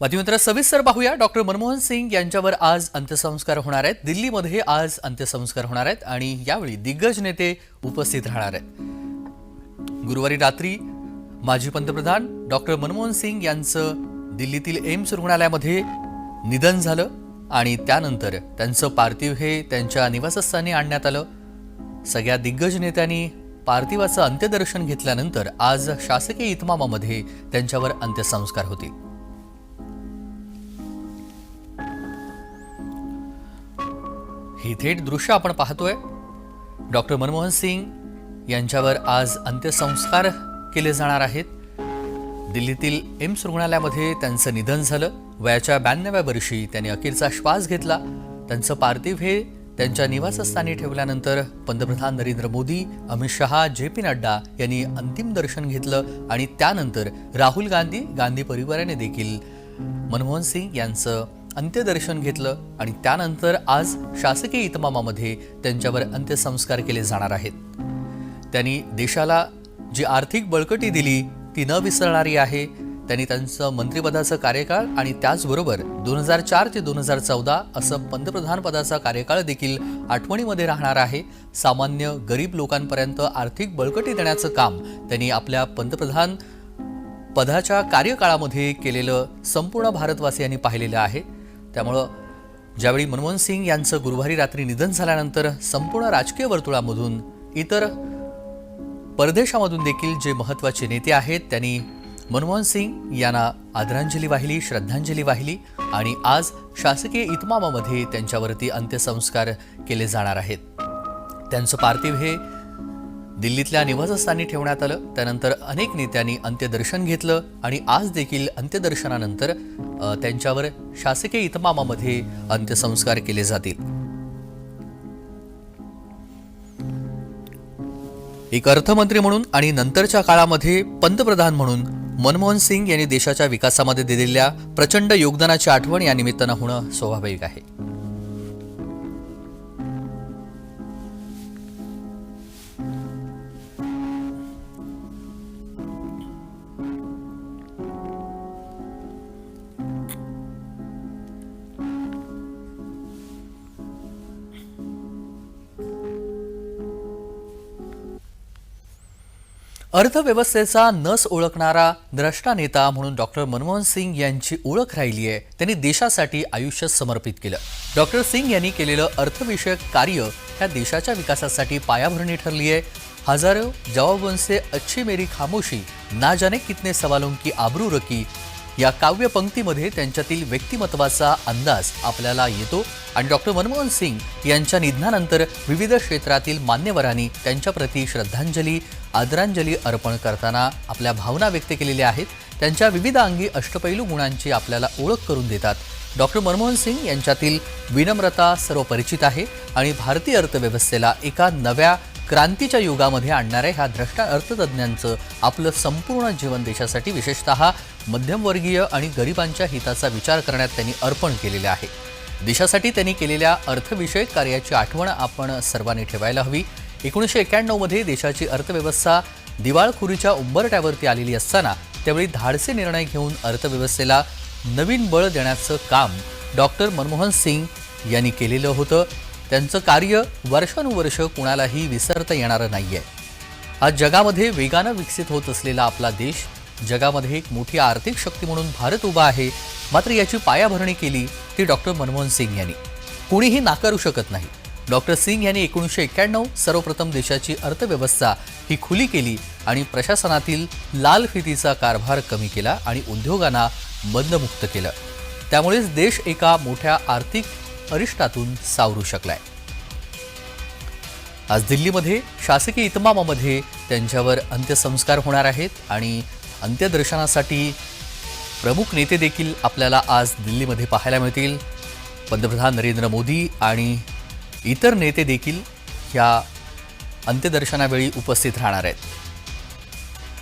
बातमीपत्र सविस्तर पाहूया. डॉक्टर मनमोहन सिंग यांच्यावर आज अंत्यसंस्कार होणार आहेत. दिल्लीमध्ये आज अंत्यसंस्कार होणार आहेत आणि यावेळी दिग्गज नेते उपस्थित राहणार आहेत. गुरुवारी रात्री माजी पंतप्रधान डॉक्टर मनमोहन सिंग यांचं दिल्लीतील एम्स रुग्णालयामध्ये निधन झालं आणि त्यानंतर त्यांचं पार्थिव हे त्यांच्या निवासस्थानी आणण्यात आलं. सगळ्या दिग्गज नेत्यांनी पार्थिवाचं अंत्यदर्शन घेतल्यानंतर आज शासकीय इतमामामध्ये त्यांच्यावर अंत्यसंस्कार होतील. ही थेट दृश्य आपण पाहतोय. डॉक्टर मनमोहन सिंग यांच्यावर आज अंत्यसंस्कार केले जाणार आहेत. दिल्लीतील एम्स रुग्णालयामध्ये त्यांचं निधन झालं. वयाच्या ब्याण्णव्या वर्षी त्यांनी अखेरचा श्वास घेतला. त्यांचं पार्थिव हे त्यांच्या निवासस्थानी ठेवल्यानंतर पंतप्रधान नरेंद्र मोदी अमित शहा जे पी नड्डा यांनी अंतिम दर्शन घेतलं आणि त्यानंतर राहुल गांधी गांधी परिवाराने देखील. मनमोहन सिंग यांचं अंत्यदर्शन घेतलं आणि त्यानंतर आज शासकीय इतमामामध्ये त्यांच्यावर अंत्यसंस्कार केले जाणार आहेत. त्यांनी देशाला जी आर्थिक बळकटी दिली ती न विसरणारी आहे. त्यांनी त्यांचं मंत्रिपदाचं कार्यकाळ आणि त्याचबरोबर दोन हजार चार ते दोन हजार चौदा असं पंतप्रधानपदाचा कार्यकाळ देखील आठवणीमध्ये राहणार आहे. सामान्य गरीब लोकांपर्यंत आर्थिक बळकटी देण्याचं काम त्यांनी आपल्या पंतप्रधान पदाच्या कार्यकाळामध्ये केलेलं संपूर्ण भारतवासियांनी पाहिलेलं आहे. त्यामुळं ज्यावेळी मनमोहन सिंग यांचं गुरुवारी रात्री निधन झाल्यानंतर संपूर्ण राजकीय वर्तुळामधून इतर परदेशामधून देखील जे महत्त्वाचे नेते आहेत त्यांनी मनमोहन सिंग यांना आदरांजली वाहिली श्रद्धांजली वाहिली आणि आज शासकीय इतमामामध्ये त्यांच्यावरती अंत्यसंस्कार केले जाणार आहेत. त्यांचं पार्थिव हे दिल्लीतल्या निवासस्थानी ठेवण्यात आलं. त्यानंतर अनेक नेत्यांनी अंत्यदर्शन घेतलं आणि आज देखील अंत्यदर्शनानंतर त्यांच्यावर शासकीय इतमामामध्ये अंत्यसंस्कार केले जातील. एक अर्थमंत्री म्हणून आणि नंतरच्या काळामध्ये पंतप्रधान म्हणून मनमोहन सिंग यांनी देशाच्या विकासामध्ये दिलेल्या प्रचंड योगदानाची आठवण या निमित्तानं होणं स्वाभाविक आहे. अर्थव्यवस्थेचा नस ओळखणारा द्रष्टा नेता म्हणून डॉक्टर मनमोहन सिंग यांची ओळख राहिली आहे त्यांनी देशासाठी आयुष्य समर्पित केलं. डॉक्टर सिंग यांनी केलेलं अर्थविषयक कार्य ह्या देशाच्या विकासासाठी पायाभरणी ठरली आहे हजारो जवाबों अच्छी मेरी खामोशी ना जाने कितने सवालों की आबरू रकी या काव्य पंक्तीमध्ये त्यांच्यातील व्यक्तिमत्वाचा अंदाज आपल्याला येतो आणि डॉक्टर मनमोहन सिंग यांच्या निधनानंतर विविध क्षेत्रातील मान्यवरांनी त्यांच्याप्रती श्रद्धांजली आदरांजली अर्पण करताना आपल्या भावना व्यक्त केलेल्या आहेत. त्यांच्या विविध अंगी अष्टपैलू गुणांची आपल्याला ओळख करून देतात. डॉक्टर मनमोहन सिंग यांच्यातील विनम्रता सर्व परिचित आहे आणि भारतीय अर्थव्यवस्थेला एका नव्या क्रांतीच्या युगामध्ये आणणाऱ्या ह्या द्रष्टा अर्थतज्ज्ञांचं आपलं संपूर्ण जीवन देशासाठी विशेषतः मध्यमवर्गीय आणि गरिबांच्या हिताचा विचार करण्यात त्यांनी अर्पण केलेले आहे. देशासाठी त्यांनी केलेल्या अर्थविषयक कार्याची आठवण आपण सर्वांनी ठेवायला हवी. एकोणीसशे एक्क्याण्णवमध्ये देशाची अर्थव्यवस्था दिवाळखोरीच्या उंबरट्यावरती आलेली असताना त्यावेळी धाडसे निर्णय घेऊन अर्थव्यवस्थेला नवीन बळ देण्याचं काम डॉक्टर मनमोहन सिंग यांनी केलेलं होतं. त्यांचं कार्य वर्षानुवर्ष कुणालाही विसरता येणारं नाही आहे आज जगामध्ये वेगानं विकसित होत असलेला आपला देश जगामध्ये एक मोठी आर्थिक शक्ती म्हणून भारत उभा आहे मात्र याची पायाभरणी केली ती डॉक्टर मनमोहन सिंग यांनी. कुणीही नाकारू शकत नाही. डॉक्टर सिंग यांनी एकोणीसशे एक्क्याण्णव सर्वप्रथम देशाची अर्थव्यवस्था ही खुली केली आणि प्रशासनातील लाल फितीचा कारभार कमी केला आणि उद्योगांना बंदमुक्त केलं. त्यामुळेच देश एका मोठ्या आर्थिक अरिष्टातून सावरू शकलाय. आज दिल्लीमध्ये शासकीय इतमामामध्ये त्यांच्यावर अंत्यसंस्कार होणार आहेत आणि अंत्यदर्शनासाठी प्रमुख नेते देखील आपल्याला आज दिल्लीमध्ये पाहायला मिळतील. पंतप्रधान नरेंद्र मोदी आणि इतर नेते देखील ह्या अंत्यदर्शनावेळी उपस्थित राहणार आहेत.